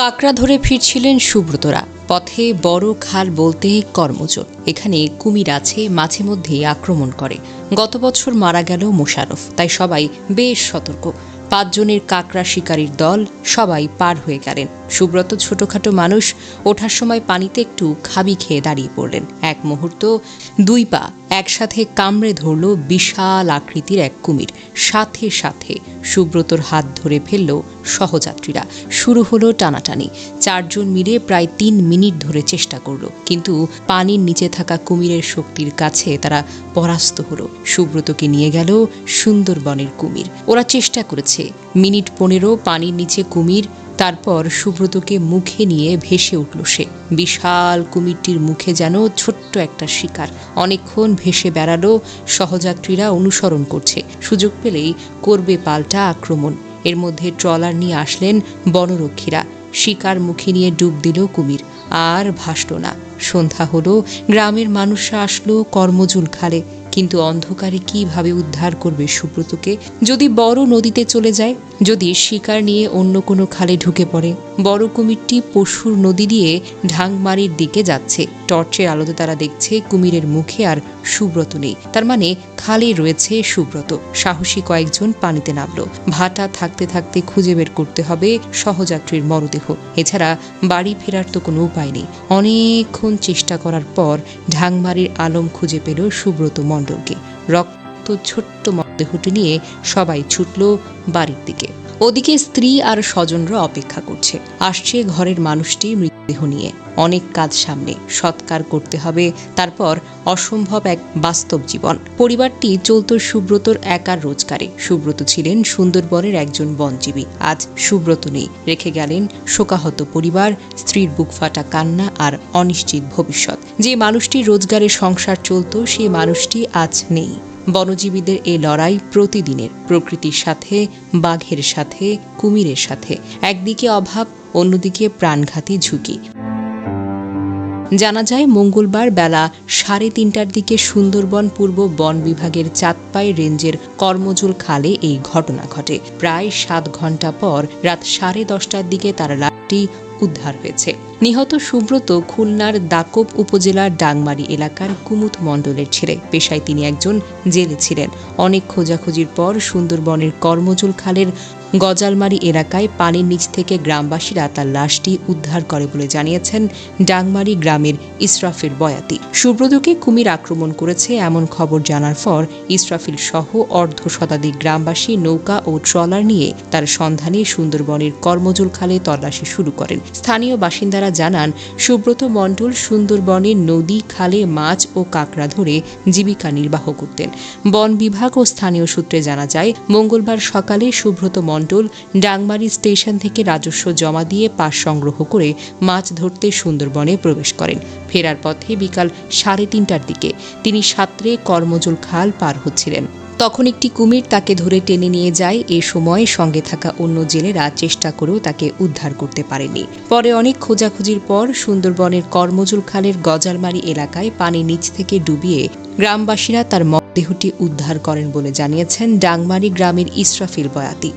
কাকড়া ধরে ফিরছিলেন সুব্রতরা। পথে বড় খাল বলতে কর্মজোর। এখানে কুমির আছে, মাঝে মধ্যেই আক্রমণ করে। গত বছর মারা গেল মোশারফ তাই সবাই বেশ সতর্ক। পাঁচজনের কাকড়া শিকারীর দল সবাই পার হয়ে গেলেন। সুব্রত ছোটখাটো মানুষ, ওঠার সময় পানিতে একটু খাবি খেয়ে দাঁড়িয়ে পড়লেন। এক মুহূর্ত দুই পা একসাথে কামড়ে ধরল বিশাল আকৃতির এক কুমির। সাথে সাথে সুব্রতর হাত ধরে ফেলল সহযাত্রীরা। শুরু হলো টানাটানি। চারজন মিলে প্রায় তিন মিনিট ধরে চেষ্টা করল, কিন্তু পানির নিচে থাকা কুমিরের শক্তির কাছে তারা পরাস্ত হলো। সুব্রতকে নিয়ে গেল সুন্দরবনের কুমির। ওরা চেষ্টা করেছে। মিনিট পনেরো পানির নিচে কুমির তারপর সুব্রতকে মুখে নিয়ে ভেসে উঠল সে। বিশাল কুমিরটির মুখে যেন ছোট্ট একটা শিকার। অনেকক্ষণ ভেসে বেড়ালো, সহযাত্রীরা অনুসরণ করছে। সুযোগ পেলেই করবে পাল্টা আক্রমণ। এর মধ্যে ট্রলার নিয়ে আসলেন বনরক্ষীরা। শিকার মুখে নিয়ে ডুব দিল কুমির। আর ভাসল না। সন্ধ্যা হলো, গ্রামের মানুষরা আসলো কর্মজুল খালে। কিন্তু অন্ধকারে কীভাবে উদ্ধার করবে সুব্রতকে? যদি বড় নদীতে চলে যায়, যদি শিকার নিয়ে অন্য কোনো খালে ঢুকে পড়ে, বড় কুমিরটি পশুর নদী দিয়ে ঢাংমারির দিকে যাচ্ছে। টর্চের আলোতে তারা দেখছে কুমিরের মুখে আর সুব্রত নেই। তার মানে খালে রয়েছে সুব্রত। সাহসী কয়েকজন পানিতে নামলো। ভাটা থাকতে থাকতে খুঁজে বের করতে হবে সহযাত্রীর মরদেহ। এছাড়া বাড়ি ফেরার তো কোনো উপায় নেই। অনেকক্ষণ চেষ্টা করার পর ঢাংমারির আলম খুঁজে পেল সুব্রত মণ্ডলকে রক্ত ছোট্ট মরদেহটি নিয়ে সবাই ছুটল বাড়ির দিকে। ওদিকে স্ত্রী আর স্বজনরা অপেক্ষা করছে। আসছে ঘরের মানুষটি মৃতদেহ নিয়ে। অনেক কাজ সামনে। সৎকার করতে হবে। তারপর অসম্ভব এক বাস্তব জীবন। পরিবারটি চলত সুব্রতর একার রোজগারে। সুব্রত ছিলেন সুন্দরবনের একজন বনজীবী। আজ সুব্রত নেই। রেখে গেলেন শোকাহত পরিবার, স্ত্রীর বুক ফাটা কান্না আর অনিশ্চিত ভবিষ্যৎ। যে মানুষটি রোজগারে সংসার চলত সেই মানুষটি আজ নেই। বনজীবীদের এই লড়াই প্রতিদিনের, প্রকৃতির সাথে, বাঘের সাথে, কুমিরের সাথে। একদিকে অভাব, অন্যদিকে প্রাণঘাতী ঝুঁকি। জানা যায়, মঙ্গলবার বেলা সাড়ে তিনটার দিকে সুন্দরবন পূর্ব বন বিভাগের চাঁদপাই রেঞ্জের কর্মজুল খালে এই ঘটনা ঘটে। প্রায় সাত ঘণ্টা পর রাত সাড়ে দশটার দিকে তার লাশটি উদ্ধার হয়েছে। নিহত সুব্রত খুলনার দাকব উপজেলার ডাংমারি এলাকার কুমুদ মণ্ডলের ছেলে। পেশায় তিনি একজন জেলে ছিলেন। অনেক খোঁজাখুঁজির পর সুন্দরবনের কর্মজুল খালের গজালমারি এলাকায় পানির নিচ থেকে গ্রামবাসীরা তার লাশটি উদ্ধার করে বলে জানিয়েছেন ডাংমারি গ্রামের ইসরাফিল বয়াতি। সুব্রতকে কুমির আক্রমণ করেছে এমন খবর জানার পর ইসরাফিল সহ অর্ধ শতাধিক গ্রামবাসী নৌকা ও ট্রলার নিয়ে তার সন্ধানে সুন্দরবনের কর্মজুল খালে তল্লাশি শুরু করেন। স্থানীয় বাসিন্দারা জানান, সুব্রত মণ্ডল সুন্দরবনের নদী, খালে, মাছ ও কাঁকড়া ধরে জীবিকা নির্বাহ করতেন। বন বিভাগ ও স্থানীয় সূত্রে জানা যায়, মঙ্গলবার সকালে সুব্রত মণ্ডল ডাংমারি স্টেশন থেকে রাজস্ব জমা দিয়ে পাস সংগ্রহ করে মাছ ধরতে সুন্দরবনে প্রবেশ করেন। ফেরার পথে বিকাল সাড়ে তিনটার দিকে তিনি সাঁতরে কর্মজল খাল পার হচ্ছিলেন। তখন একটি কুমির তাকে ধরে টেনে নিয়ে যায়। এ সময় সঙ্গে থাকা অন্য জেলেরা চেষ্টা করেও তাকে উদ্ধার করতে পারেনি। পরে অনেক খোঁজাখুঁজির পর সুন্দরবনের কর্মজুল খালের গজালমারি এলাকায় পানি নিচ থেকে ডুবিয়ে গ্রামবাসীরা তার মরদেহটি উদ্ধার করেন বলে জানিয়েছেন ডাংমারি গ্রামের ইসরাফিল বয়াতি।